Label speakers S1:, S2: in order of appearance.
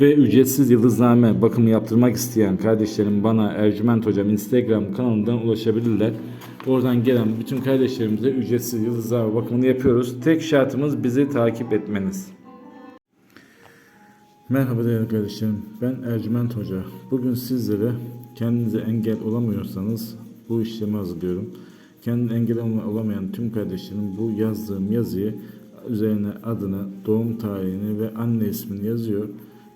S1: Ve ücretsiz yıldızname bakımı yaptırmak isteyen kardeşlerim bana Ercüment Hocam Instagram kanalından ulaşabilirler. Oradan gelen bütün kardeşlerimize ücretsiz yıldızname bakımını yapıyoruz. Tek şartımız bizi takip etmeniz. Merhaba değerli kardeşlerim. Ben Ercüment Hoca. Bugün sizlere kendinize engel olamıyorsanız bu işlemi hazırlıyorum. Kendine engel olamayan tüm kardeşlerim bu yazdığım yazıyı üzerine adını, doğum tarihini ve anne ismini yazıyor.